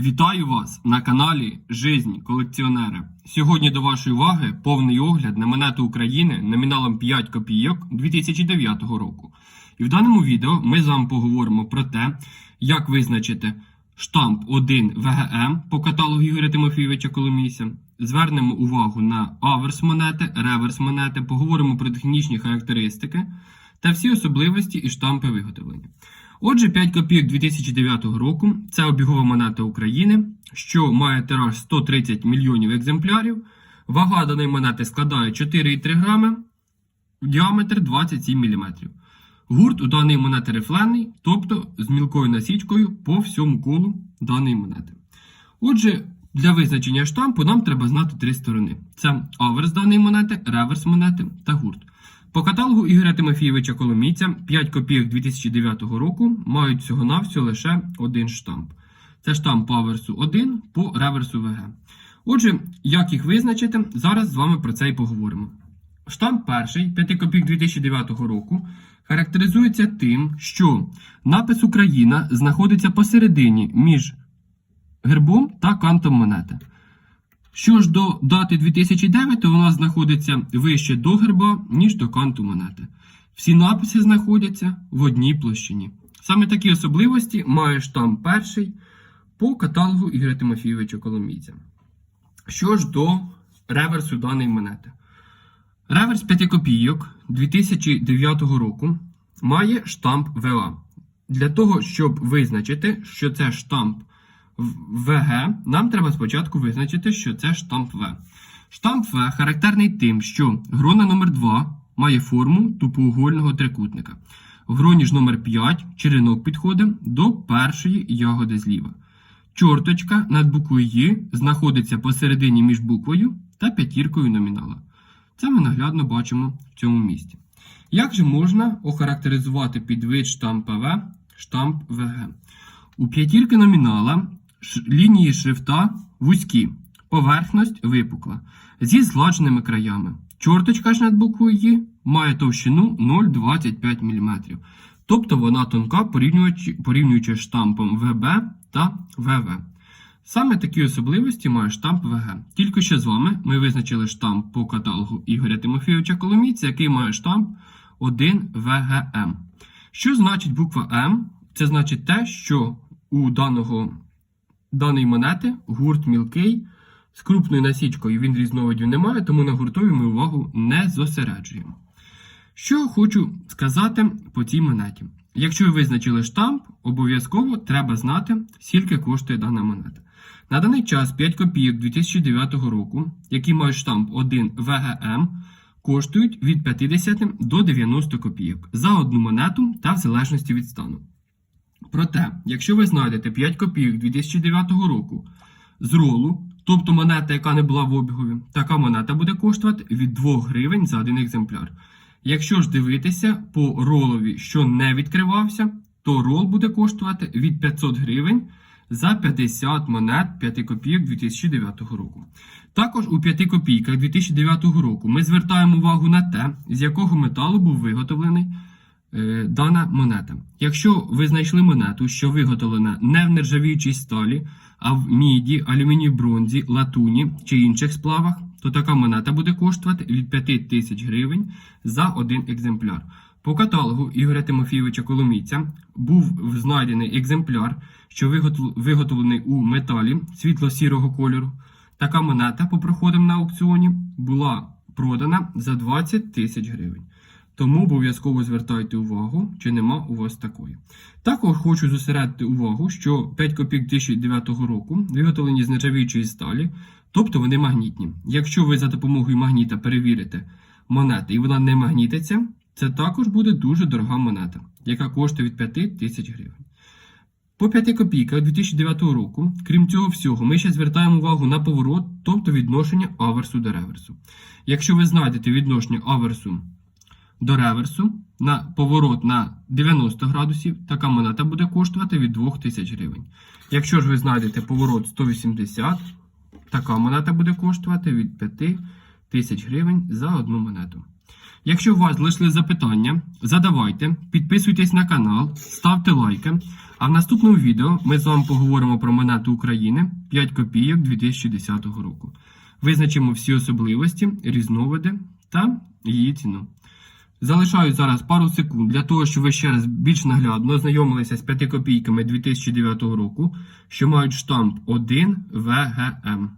Вітаю вас на каналі Жизнь колекціонера. Сьогодні до вашої уваги повний огляд на монету України номіналом 5 копійок 2009 року. І в даному відео ми з вами поговоримо про те, як визначити штамп 1 ВГМ по каталогу Ігоря Тимофійовича Коломійця. Звернемо увагу на аверс монети, реверс монети, поговоримо про технічні характеристики та всі особливості і штампи виготовлення. Отже, 5 копійок 2009 року це обігова монета України, що має тираж 130 мільйонів екземплярів. Вага даної монети складає 4,3 грами, діаметр 27 мм. Гурт у даної монети рифлений, тобто з мілкою насічкою по всьому колу даної монети. Отже, для визначення штампу нам треба знати три сторони: це аверс даної монети, реверс монети та гурт. По каталогу Ігоря Тимофійовича Коломійця 5 копійок 2009 року мають всього-навсього лише один штамп. Це штамп аверсу 1 по реверсу ВГ. Отже, як їх визначити, зараз з вами про це і поговоримо. Штамп перший 5 копійок 2009 року характеризується тим, що напис Україна знаходиться посередині між гербом та кантом монети. Що ж до дати 2009, то вона знаходиться вище до герба, ніж до канту монети. Всі написи знаходяться в одній площині. Саме такі особливості має штамп перший по каталогу Ігоря Тимофійовича Коломійця. Що ж до реверсу даної монети. Реверс 5 копійок 2009 року має штамп ВА. Для того, щоб визначити, що це штамп ВГ, нам треба спочатку визначити, що це штамп В. Штамп В характерний тим, що грона номер 2 має форму тупоугольного трикутника. Гроні ж номер 5 черенок підходить до першої ягоди зліва. Чорточка над буквою «Й» знаходиться посередині між буквою та п'ятіркою номінала. Це ми наглядно бачимо в цьому місці. Як же можна охарактеризувати підвид штампа В штамп ВГ? У п'ятірки номінала лінії шрифта вузькі, поверхність випукла, зі згладженими краями. Чорточка ж над буквою «Й» має товщину 0,25 мм. Тобто вона тонка порівнюючи, штампом ВБ та ВВ. Саме такі особливості має штамп ВГ. Тільки що з вами ми визначили штамп по каталогу Ігоря Тимофійовича Коломійця, який має штамп 1 ВГМ. Що значить буква М? Це значить те, що у даного, даної монети гурт мілкий з крупною насічкою він різновидів немає, тому на гуртові ми увагу не зосереджуємо. Що хочу сказати по цій монеті. Якщо ви визначили штамп, обов'язково треба знати, скільки коштує дана монета. На даний час 5 копійок 2009 року, які мають штамп 1 ВГМ, коштують від 50 до 90 копійок за одну монету та в залежності від стану. Проте, якщо ви знайдете 5 копійок 2009 року з ролу, тобто монета, яка не була в обігові, така монета буде коштувати від 2 гривень за один екземпляр. Якщо ж дивитися по ролові, що не відкривався, то рол буде коштувати від 500 гривень за 50 монет 5 копійок 2009 року. Також у 5 копійках 2009 року ми звертаємо увагу на те, з якого металу був виготовлений дана монета. Якщо ви знайшли монету, що виготовлена не в нержавіючій сталі, а в міді, алюмінії бронзі, латуні чи інших сплавах, то така монета буде коштувати від 5 тисяч гривень за один екземпляр. По каталогу Ігоря Тимофійовича Коломійця був знайдений екземпляр, що виготовлений у металі світло-сірого кольору. Така монета по проходам на аукціоні була продана за 20 тисяч гривень. Тому обов'язково звертайте увагу, чи нема у вас такої. Також хочу зосередити увагу, що 5 копійок 2009 року виготовлені з нержавіючої сталі, тобто вони магнітні. Якщо ви за допомогою магніта перевірите монети і вона не магнітиться, це також буде дуже дорога монета, яка коштує від 5 тисяч гривень. По 5 копійках 2009 року, крім цього всього, ми ще звертаємо увагу на поворот, тобто відношення аверсу до реверсу. Якщо ви знайдете відношення аверсу до реверсу на поворот на 90 градусів, така монета буде коштувати від 2000 гривень. Якщо ж ви знайдете поворот 180, така монета буде коштувати від 5000 гривень за одну монету. Якщо у вас залишили запитання, задавайте, підписуйтесь на канал, ставте лайки. А в наступному відео ми з вами поговоримо про монету України 5 копійок 2010 року. Визначимо всі особливості, різновиди та її ціну. Залишаю зараз пару секунд для того, щоб ви ще раз більш наглядно ознайомилися з 5 копійками 2009 року, що мають штамп 1 ВГМ.